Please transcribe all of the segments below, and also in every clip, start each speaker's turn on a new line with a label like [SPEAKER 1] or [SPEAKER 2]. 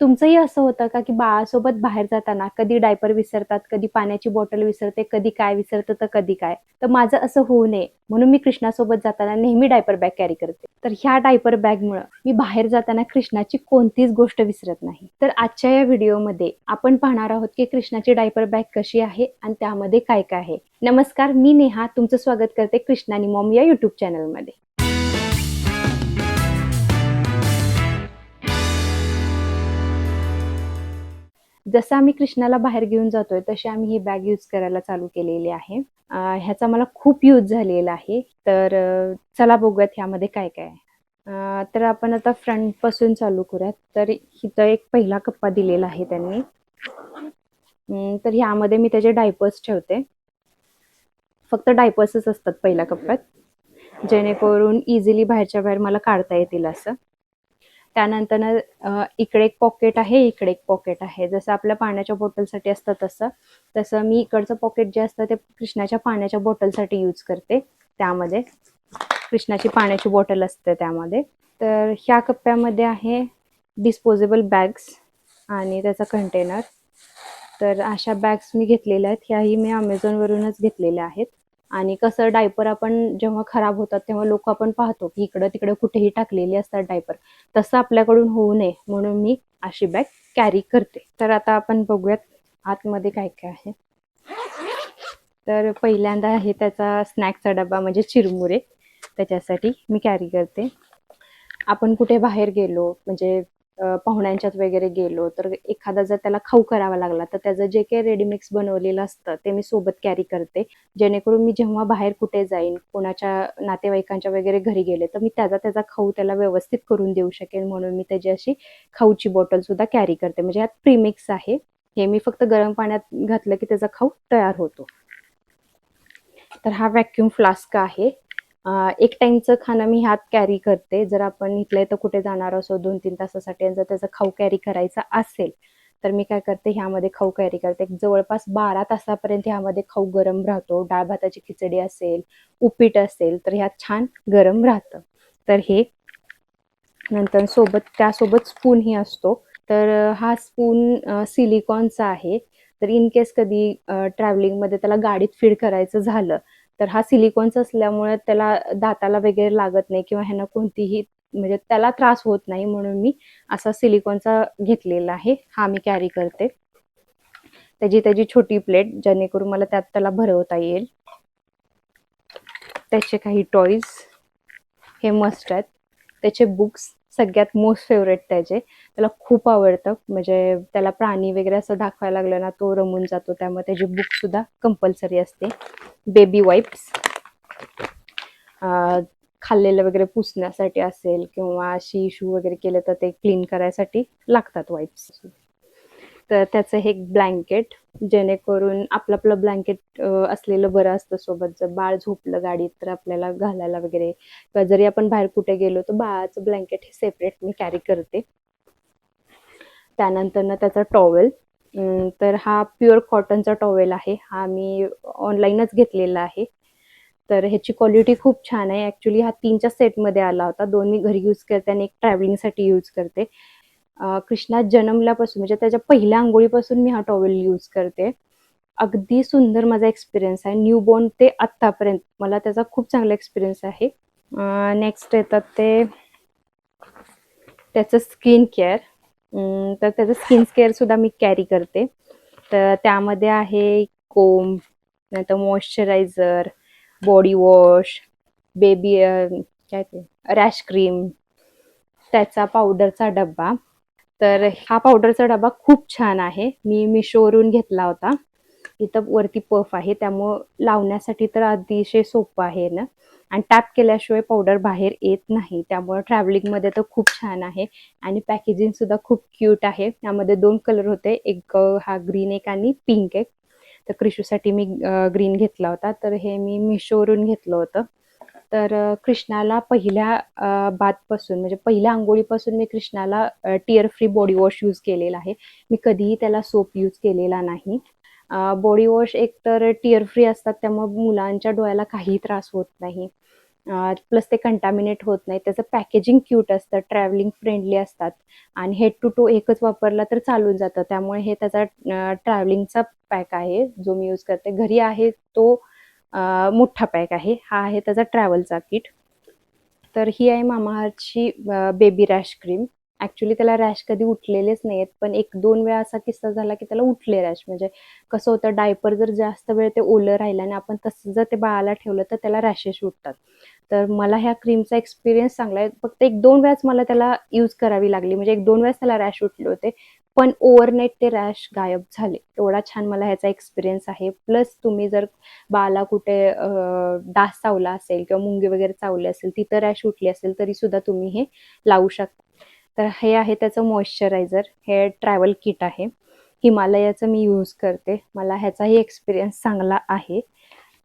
[SPEAKER 1] तुमचंही असं होतं का की बाळासोबत बाहेर जाताना कधी डायपर विसरतात कधी पाण्याची बॉटल विसरते कधी काय विसरतं तर कधी काय? तर माझं असं होऊ नये. म्हणून मी कृष्णासोबत जाताना नेहमी डायपर बॅग कॅरी करते. तर ह्या डायपर बॅगमुळे मी बाहेर जाताना कृष्णाची कोणतीच गोष्ट विसरत नाही. तर आजच्या या व्हिडिओमध्ये आपण पाहणार आहोत की कृष्णाची डायपर बॅग कशी आहे आणि त्यामध्ये काय काय आहे. नमस्कार मी नेहा. तुमचं स्वागत करते कृष्णानी मॉम या युट्यूब चॅनलमध्ये जसं आम्ही कृष्णाला बाहेर घेऊन जातोय तशी आम्ही ही बॅग यूज करायला चालू केलेली आहे. ह्याचा मला खूप यूज झालेला आहे. तर चला बघूयात ह्यामध्ये काय काय आहे. तर आपण आता फ्रंटपासून चालू करूयात. तर इथं एक पहिला कप्पा दिलेला आहे त्यांनी. तर ह्यामध्ये मी त्याचे डायपर्स ठेवते. फक्त डायपर्सच असतात पहिल्या कप्प्यात. जेणेकरून इझिली बाहेरच्या बाहेर मला काढता येतील असं. त्यानंतर इकडे एक पॉकेट आहे इकडे एक पॉकेट आहे. जसं आपल्या पाण्याच्या बॉटलसाठी असतं तसं. तसं मी इकडचं पॉकेट जे असतं ते कृष्णाच्या पाण्याच्या बॉटलसाठी यूज करते त्यामध्ये. कृष्णाची पाण्याची बॉटल असते त्यामध्ये. तर ह्या कप्प्यामध्ये आहे डिस्पोजेबल बॅग्स आणि त्याचा कंटेनर तर अशा बॅग्स मी घेतलेल्या आहेत. ह्याही मी अमेझॉनवरूनच घेतलेल्या आहेत. आणि कसं डायपर आपण जेव्हा खराब होतात तेव्हा लोक आपण पाहतो की इकडं तिकडे कुठेही टाकलेली असतात डायपर तसं आपल्याकडून होऊ नये म्हणून मी अशी बॅग कॅरी करते. तर आता आपण बघूयात आतमध्ये काय काय आहे. तर पहिल्यांदा आहे त्याचा स्नॅक्सचा डबा म्हणजे चिरमुरे. त्याच्यासाठी मी कॅरी करते. आपण कुठे बाहेर गेलो म्हणजे पाहुण्यांच्यात वगैरे गेलो तर एखादा जर त्याला खाऊ करावा लागला तर त्याचं जे काही रेडीमिक्स बनवलेलं असतं ते मी सोबत कॅरी करते. जेणेकरून मी जेव्हा बाहेर कुठे जाईन कोणाच्या नातेवाईकांच्या वगैरे घरी गेले तर मी त्याचा त्याचा खाऊ त्याला व्यवस्थित करून देऊ शकेन म्हणून मी त्याची अशी खाऊची बॉटल सुद्धा कॅरी करते. म्हणजे यात प्रीमिक्स आहे. हे मी फक्त गरम पाण्यात घातलं की त्याचा खाऊ तयार होतो. तर हा व्हॅक्युम फ्लास्क आहे. एक टाइमचं खाणं मी ह्यात कॅरी करते. जर आपण इथल्या इथं कुठे जाणार असो दोन तीन तासासाठी जर त्याचा खाऊ कॅरी करायचा असेल तर मी काय करते ह्यामध्ये खाऊ कॅरी करते. जवळपास बारा तासापर्यंत ह्यामध्ये खाऊ गरम राहतो. डाळ भाताची खिचडी असेल उपीट असेल तर ह्यात छान गरम राहतं. तर हे नंतर सोबत त्यासोबत स्पूनही असतो. तर हा स्पून सिलिकॉनचा आहे. तर इन केस कधी ट्रॅव्हलिंगमध्ये त्याला गाडीत फीड करायचं झालं तर हा सिलिकॉनचा असल्यामुळे त्याला दाताला वगैरे लागत नाही किंवा ह्यांना कोणतीही म्हणजे त्याला त्रास होत नाही म्हणून मी असा सिलिकॉनचा घेतलेला आहे. हा मी कॅरी करते. त्याची त्याची छोटी प्लेट जेणेकरून मला त्यात त्याला भरवता येईल. त्याचे काही टॉईज हे मस्ट आहेत. त्याचे बुक्स सगळ्यात मोस्ट फेवरेट त्याचे. त्याला खूप आवडतं. म्हणजे त्याला प्राणी वगैरे असं दाखवायला लागलं ना तो रमून जातो. त्यामुळे त्याची बुक सुद्धा कंपल्सरी असते. बेबी वाईप्स खाल्लेलं वगैरे पुसण्यासाठी असेल किंवा अशी इशू वगैरे केलं तर ते क्लीन करायसाठी लागतात वाईप्स तर त्याचं हे एक ब्लँकेट जेणेकरून आपलं आपलं ब्लँकेट असलेलं बरं असतं सोबत. जर बाळ झोपलं गाडीत तर आपल्याला घालायला वगैरे किंवा जरी आपण बाहेर कुठे गेलो तर बाळाचं ब्लँकेट हे सेपरेट मी कॅरी करते. त्यानंतर ना त्याचा टॉवेल तर हा प्युअर कॉटनचा टॉवेल आहे. हा मी ऑनलाईनच घेतलेला आहे. तर ह्याची क्वालिटी खूप छान आहे. ॲक्च्युली हा तीनच्या सेटमध्ये आला होता. दोन मी घरी यूज करते आणि एक ट्रॅव्हलिंगसाठी यूज करते. कृष्णा जन्मल्यापासून म्हणजे त्याच्या पहिल्या आंघोळीपासून मी हा टॉवेल यूज करते. अगदी सुंदर माझा एक्सपिरियन्स आहे. न्यूबॉर्न ते आत्तापर्यंत मला त्याचा खूप चांगला एक्सपिरियन्स आहे. नेक्स्ट येतात ते त्याचं स्किन केअर तर त्याचं स्किन केअर सुद्धा मी कॅरी करते. तर त्यामध्ये आहे कोम नंतर मॉइश्चरायझर बॉडी वॉश बेबी काय ते रॅश क्रीम त्याचा पावडरचा डब्बा. तर हा पावडरचा डबा खूप छान आहे. मी मिशोवरून घेतला होता. इथं वरती पफ आहे त्यामुळं लावण्यासाठी तर अतिशय सोपं आहे ना. आणि टॅप केल्याशिवाय पावडर बाहेर येत नाही त्यामुळं ट्रॅव्हलिंगमध्ये तर खूप छान आहे. आणि पॅकेजिंग सुद्धा खूप क्यूट आहे. त्यामध्ये दोन कलर होते एक हा ग्रीन एक आणि पिंक एक. तर क्रिशूसाठी मी ग्रीन घेतला होता तर हे मी मिशोवरून घेतलं होतं. तर कृष्णाला पहिल्या बातपासून म्हणजे पहिल्या आंघोळीपासून मी कृष्णाला tear free body wash use केलेला आहे. मी कधीही त्याला सोप यूज केलेला नाही. बॉडी वॉश एक तर टिअर फ्री असतात त्यामुळे मुलांच्या डोळ्याला काही त्रास होत नाही. प्लस ते कंटॅमिनेट होत नाही. त्याचं पॅकेजिंग क्यूट असतं ट्रॅव्हलिंग फ्रेंडली असतात. आणि हेड टू टू एकच वापरला तर चालून जातं. त्यामुळे हे त्याचा ट्रॅव्हलिंगचा पॅक आहे जो मी यूज करते. घरी आहे तो मोठा पॅक आहे. हा आहे त्याचा ट्रॅव्हलचा किट तर ही आहे मामाअर्थची बेबी रॅश क्रीम ऍक्च्युली त्याला रॅश कधी उठलेलेच नाही आहेत पण एक दोन वेळा असा किस्सा झाला की त्याला उठले रॅश म्हणजे कसं होतं डायपर जर जास्त वेळ ते ओलं राहिलं आणि आपण तसं जर ते बाळाला ठेवलं तर त्याला रॅशेस उठतात. तर मला ह्या क्रीमचा एक्सपिरियन्स चांगला आहे. फक्त एक दोन वेळाच मला त्याला यूज करावी लागली. म्हणजे एक दोन वेळास त्याला रॅश उठले होते. पण ओव्हरनाईट ते रॅश गायब झाले. एवढा छान मला ह्याचा एक्सपिरियन्स आहे. प्लस तुम्ही जर बाळाला कुठे डास चावला असेल किंवा मुंगी वगैरे चावले असेल तिथं रॅश उठली असेल तरी सुद्धा तुम्ही हे लावू शकता. तर हे आहे त्याचं मॉइश्चरायझर हे ट्रॅव्हल किट आहे. हिमालयाचं मी यूज करते. मला ह्याचाही एक्सपिरियन्स चांगला आहे.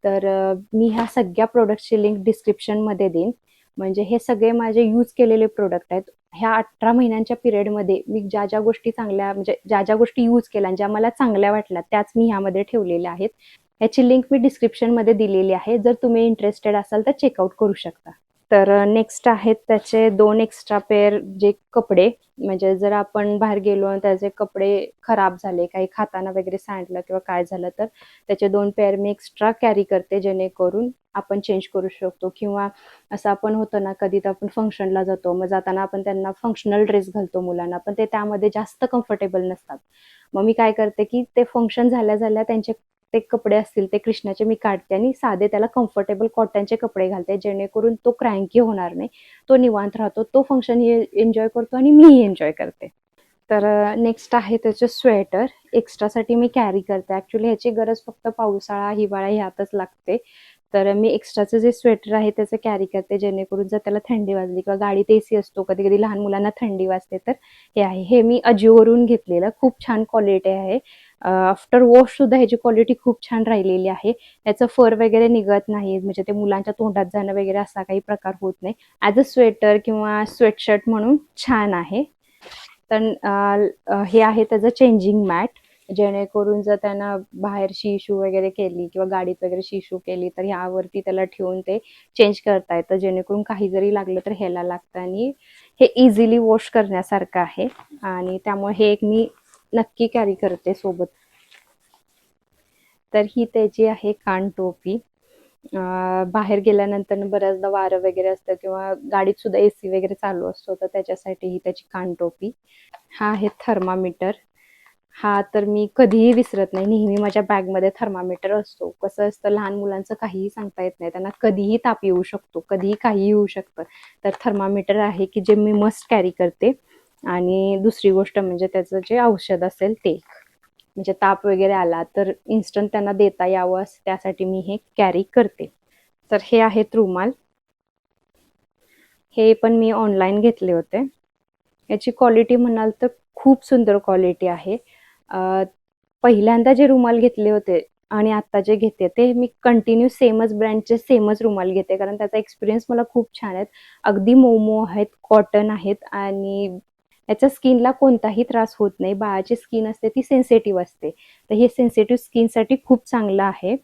[SPEAKER 1] तर मी ह्या सगळ्या प्रोडक्टची लिंक डिस्क्रिप्शनमध्ये देईन. म्हणजे हे सगळे माझे यूज केलेले प्रोडक्ट आहेत. ह्या अठरा महिन्यांच्या पिरियडमध्ये मी ज्या ज्या गोष्टी चांगल्या म्हणजे ज्या ज्या गोष्टी यूज केल्या आणि ज्या मला चांगल्या वाटल्या त्याच मी ह्यामध्ये ठेवलेल्या आहेत. याची लिंक मी डिस्क्रिप्शनमध्ये दिलेली आहे. जर तुम्ही इंटरेस्टेड असाल तर चेकआउट करू शकता. तर नेक्स्ट आहेत त्याचे दोन एक्स्ट्रा पेअर जे कपडे. म्हणजे जर आपण बाहेर गेलो आणि त्याचे कपडे खराब झाले काही खाताना वगैरे सांडलं किंवा काय झालं तर त्याचे दोन पेअर मी एक्स्ट्रा कॅरी करते जेणेकरून आपण चेंज करू शकतो. किंवा असं आपण होतं ना कधी तर आपण फंक्शनला जातो मग जाताना आपण त्यांना फंक्शनल ड्रेस घालतो मुलांना पण ते त्यामध्ये जास्त कम्फर्टेबल नसतात. मग मी काय करते की ते फंक्शन झाल्या झाल्या त्यांचे ते कपडे असतील ते कृष्णाचे मी काढते आणि साधे त्याला कम्फर्टेबल कॉटनचे कपडे घालते जेणेकरून तो क्रँकी होणार नाही. तो निवांत राहतो तो फंक्शन एन्जॉय करतो आणि मीही एन्जॉय करते. तर नेक्स्ट आहे त्याचे स्वेटर एक्स्ट्रासाठी मी कॅरी करते. ॲक्च्युली ह्याची गरज फक्त पावसाळा हिवाळा ह्यातच लागते. तर मी एक्स्ट्राचं जे स्वेटर आहे त्याचं कॅरी करते जेणेकरून जर त्याला थंडी वाजली किंवा गाडीत ए सी असतो कधी कधी लहान मुलांना थंडी वाजते तर हे आहे. हे मी अजिओवरून घेतलेलं. खूप छान क्वालिटी आहे. आफ्टर वॉश सुद्धा ह्याची क्वालिटी खूप छान राहिलेली आहे. त्याचं फर वगैरे निघत नाही म्हणजे ते मुलांच्या तोंडात जाणं वगैरे असा काही प्रकार होत नाही. ॲज अ स्वेटर किंवा स्वेटशर्ट म्हणून छान आहे. तर हे आहे त्याचं चेंजिंग मॅट जेणेकरून जर त्यांना बाहेर शिशू वगैरे केली किंवा गाडीत वगैरे शिशू केली तर ह्यावरती त्याला ठेवून ते चेंज करता येतं जेणेकरून काही जरी लागलं तर ह्याला लागतं आणि हे इझिली वॉश करण्यासारखं आहे. आणि त्यामुळे हे एक मी नक्की कॅरी करते सोबत. तर ही त्याची आहे कान टोपी. बाहेर गेल्यानंतर बऱ्याचदा वारं वगैरे असतं किंवा गाडीत सुद्धा एसी वगैरे चालू असतो तर त्याच्यासाठी ही त्याची कान टोपी. हा आहे थर्मामीटर. हा तर मी कधीही विसरत नाही. नेहमी माझ्या बॅगमध्ये थर्मामीटर असतो. कसं असतं लहान मुलांचं काहीही सांगता येत नाही. त्यांना कधीही ताप येऊ शकतो. कधीही काही येऊ शकतं. तर थर्मामीटर आहे की जे मी मस्ट कॅरी करते. आणि दुसरी गोष्ट म्हणजे त्याचं जे औषध असेल ते. म्हणजे ताप वगैरे आला तर इन्स्टंट त्यांना देता यावं असं त्यासाठी मी हे कॅरी करते. तर हे आहेत रुमाल हे पण मी ऑनलाईन घेतले होते. याची क्वालिटी म्हणाल तर खूप सुंदर क्वालिटी आहे. पहिल्यांदा जे रुमाल घेतले होते आणि आता जे घेते ते मी कंटिन्यू सेमच ब्रँडचे सेमच रुमाल घेते. कारण त्याचा एक्सपिरियन्स मला खूप छान आहेत. अगदी मोमो आहेत कॉटन आहेत आणि याच्या स्किनला कोणताही त्रास होत नाही. बाळाची स्किन असते ती सेन्सिटिव्ह असते. तर हे सेन्सिटिव्ह स्किनसाठी खूप चांगलं आहे.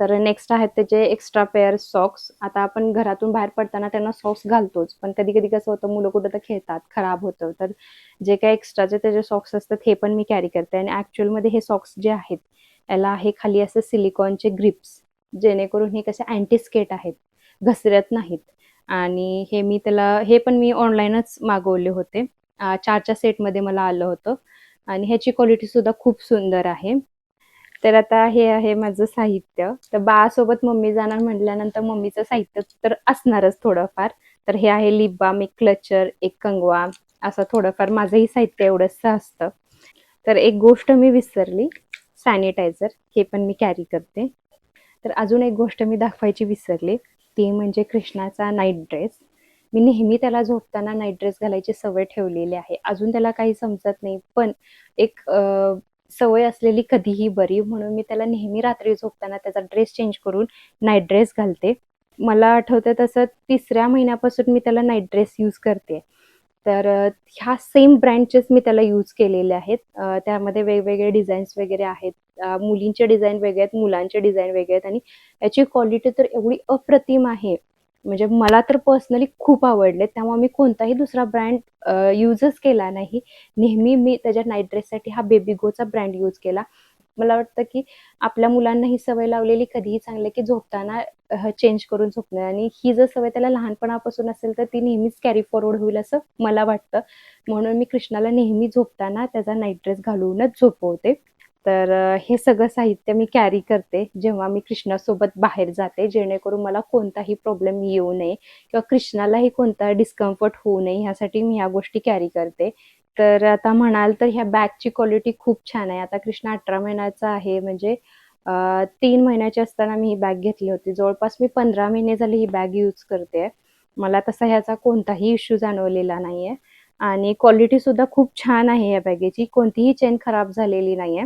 [SPEAKER 1] तर नेक्स्ट आहेत त्याचे एक्स्ट्रा पेअर सॉक्स आता आपण घरातून बाहेर पडताना त्यांना सॉक्स घालतोच. पण कधी कधी कसं होतं मुलं कुठं तर खेळतात खराब होतं. तर जे काही एक्स्ट्राचे त्याचे सॉक्स असतात हे पण मी कॅरी करते. आणि ॲक्च्युअलमध्ये हे सॉक्स जे आहेत याला आहे खाली असं सिलिकॉनचे ग्रिप्स जेणेकरून हे कसे अँटीस्केट आहेत घसरत नाहीत. आणि हे मी त्याला हे पण मी ऑनलाईनच मागवले होते. चारच्या सेटमध्ये मला आलं होतं. आणि ह्याची क्वालिटी सुद्धा खूप सुंदर आहे. तर आता हे आहे माझं साहित्य. तर बाळासोबत मम्मी जाणार म्हटल्यानंतर मम्मीचं साहित्य तर असणारच थोडंफार. तर हे आहे लिप बाम एक क्लचर एक कंगवा असं थोडंफार माझंही साहित्य एवढंच असतं. तर एक गोष्ट मी विसरली सॅनिटायझर हे पण मी कॅरी करते. तर अजून एक गोष्ट मी दाखवायची विसरली ती म्हणजे कृष्णाचा नाईट ड्रेस मी नेहमी त्याला झोपताना नाईट ड्रेस घालायची सवय ठेवलेली आहे. अजून त्याला काही समजत नाही पण एक सवय असलेली कधीही बरी. म्हणून मी त्याला नेहमी रात्री झोपताना त्याचा ड्रेस चेंज करून नाईट ड्रेस घालते. मला आठवतं तसं तिसऱ्या महिन्यापासून मी त्याला नाईट ड्रेस यूज करते. तर ह्या सेम ब्रँडचेच मी त्याला यूज केलेले आहेत. त्यामध्ये वेगवेगळे डिझाईन्स वगैरे आहेत. मुलींचे डिझाईन वेगळे आहेत मुलांचे डिझाईन वेगळे आहेत. आणि याची क्वालिटी तर एवढी अप्रतिम आहे. म्हणजे मला तर पर्सनली खूप आवडले. त्यामुळे मी कोणताही दुसरा ब्रँड यूजच केला नाही. नेहमी मी त्याच्या नाईट ड्रेससाठी हा बेबी गोचा ब्रँड यूज केला. मला वाटतं की आपल्या मुलांना ही सवय लावलेली कधीही चांगली की झोपताना चेंज करून झोपणे. आणि ही जर सवय त्याला लहानपणापासून असेल तर ती नेहमीच कॅरी फॉरवर्ड होईल असं मला वाटतं. म्हणून मी कृष्णाला नेहमी झोपताना त्याचा नाईट ड्रेस घालूनच झोपवते. तर हे सगळं साहित्य मी कॅरी करते जेव्हा मी कृष्णासोबत बाहेर जाते जेणेकरून मला कोणताही प्रॉब्लेम येऊ नये किंवा कृष्णालाही कोणता डिस्कम्फर्ट होऊ नये ह्यासाठी मी ह्या गोष्टी कॅरी करते. तर आता म्हणाल तर ह्या बॅगची क्वालिटी खूप छान आहे. आता कृष्णा अठरा महिन्याचा आहे म्हणजे तीन महिन्याची असताना मी ही बॅग घेतली होती. जवळपास मी पंधरा महिने झाली ही बॅग यूज करते. मला तसा ह्याचा कोणताही इश्यू जाणवलेला नाहीये. आणि क्वालिटी सुद्धा खूप छान आहे या बॅगेची कोणतीही चेन खराब झालेली नाहीये.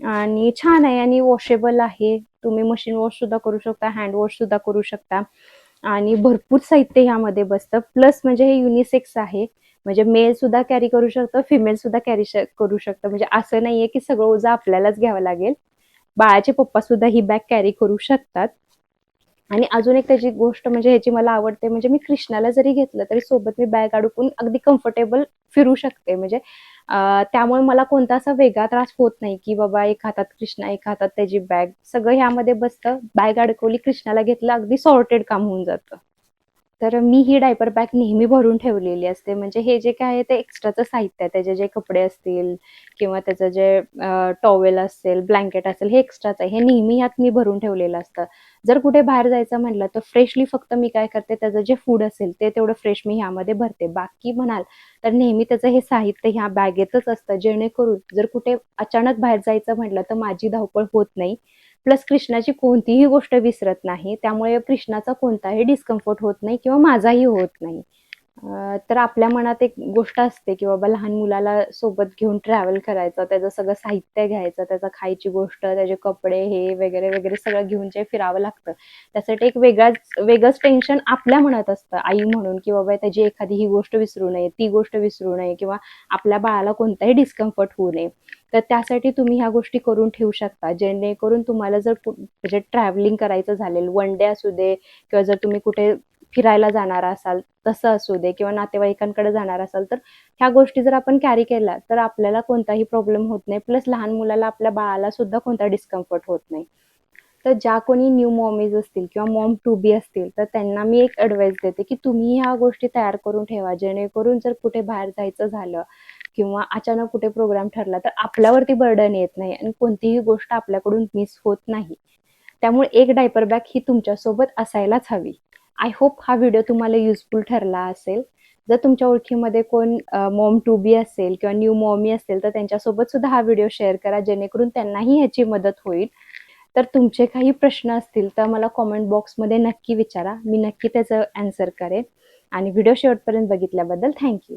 [SPEAKER 1] आणि छान आहे आणि वॉशेबल आहे. तुम्ही मशीन वॉश सुद्धा करू शकता हँड वॉश सुद्धा करू शकता. आणि भरपूर साहित्य ह्यामध्ये बसतं. प्लस म्हणजे हे युनिसेक्स आहे. म्हणजे मेल सुद्धा कॅरी करू शकतं फिमेल सुद्धा कॅरी करू शकतं. म्हणजे असं नाहीये की सगळं ओझा आपल्यालाच घ्यावं लागेल. बाळाचे पप्पा सुद्धा ही बॅग कॅरी करू शकतात. आणि अजून एक त्याची गोष्ट म्हणजे ह्याची मला आवडते म्हणजे मी कृष्णाला जरी घेतलं तरी सोबत मी बॅग अडकून अगदी कम्फर्टेबल फिरू शकते. म्हणजे त्यामुळे मला कोणता असा वेगळा त्रास होत नाही की बाबा एक हातात कृष्णा एक हातात त्याची बॅग सगळं ह्यामध्ये बसतं. बॅग अडकवली कृष्णाला घेतलं अगदी सॉर्टेड काम होऊन जातं. तर मी ही डायपर बॅग नेहमी भरून ठेवलेली असते. म्हणजे हे जे काय आहे ते एक्स्ट्राचं साहित्य आहे. त्याचे जे कपडे असतील किंवा त्याचं जे टॉवेल असेल ब्लँकेट असेल हे एक्स्ट्राच आहे. हे नेहमी यात मी भरून ठेवलेलं असतं. जर कुठे बाहेर जायचं म्हटलं तर फ्रेशली फक्त मी काय करते त्याचं जे फूड असेल ते तेवढं फ्रेश मी ह्यामध्ये भरते. बाकी म्हणाल तर नेहमी त्याचं हे साहित्य ह्या बॅगेतच असतं. जेणेकरून जर कुठे अचानक बाहेर जायचं म्हटलं तर माझी धावपळ होत नाही. प्लस कृष्णाची कोणतीही गोष्ट विसरत नाही. त्यामुळे कृष्णाचा कोणताही डिस्कम्फर्ट होत नाही किंवा माझाही होत नाही. तर आपल्या मनात एक गोष्ट असते की बाबा लहान मुलाला सोबत घेऊन ट्रॅव्हल करायचं त्याचं सगळं साहित्य घ्यायचं त्याचा खायची गोष्ट त्याचे कपडे हे वगैरे वगैरे सगळं घेऊन जे फिरावं लागतं त्यासाठी एक वेगळाच वेगळंच टेन्शन आपल्या मनात असतं. आई म्हणून की बाबा त्याची एखादी ही गोष्ट विसरू नये ती गोष्ट विसरू नये किंवा आपल्या बाळाला कोणताही डिस्कम्फर्ट होऊ नये. तर त्यासाठी तुम्ही ह्या गोष्टी करून ठेवू शकता. जेणेकरून तुम्हाला जर म्हणजे ट्रॅव्हलिंग करायचं झालेल वन डे असू दे किंवा जर तुम्ही कुठे फिरायला जाणार असाल तसं असू दे किंवा नातेवाईकांकडे जाणार असाल तर ह्या गोष्टी जर आपण कॅरी केल्या तर आपल्याला कोणताही प्रॉब्लेम होत नाही. प्लस लहान मुलाला आपल्या बाळाला सुद्धा कोणता डिस्कम्फर्ट होत नाही. तर ज्या कोणी न्यू मॉमीज असतील किंवा मॉम टू बी असतील तर त्यांना मी एक अडवाईस देते की तुम्ही ह्या गोष्टी तयार करून ठेवा. जेणेकरून जर कुठे बाहेर जायचं झालं किंवा अचानक कुठे प्रोग्राम ठरला तर आपल्यावरती बर्डन येत नाही आणि कोणतीही गोष्ट आपल्याकडून मिस होत नाही. त्यामुळे एक डायपर बॅग ही तुमच्यासोबत असायलाच हवी. आय होप हा व्हिडिओ तुम्हाला युजफुल ठरला असेल. जर तुमच्या ओळखीमध्ये कोण मॉम टू बी असेल किंवा न्यू मॉमी असेल तर त्यांच्यासोबत सुद्धा हा व्हिडिओ शेअर करा जेणेकरून त्यांनाही ह्याची मदत होईल. तर तुमचे काही प्रश्न असतील तर मला कॉमेंट बॉक्समध्ये नक्की विचारा. मी नक्की त्याचं अन्सर करेन. आणि व्हिडिओ शेवटपर्यंत बघितल्याबद्दल थँक्यू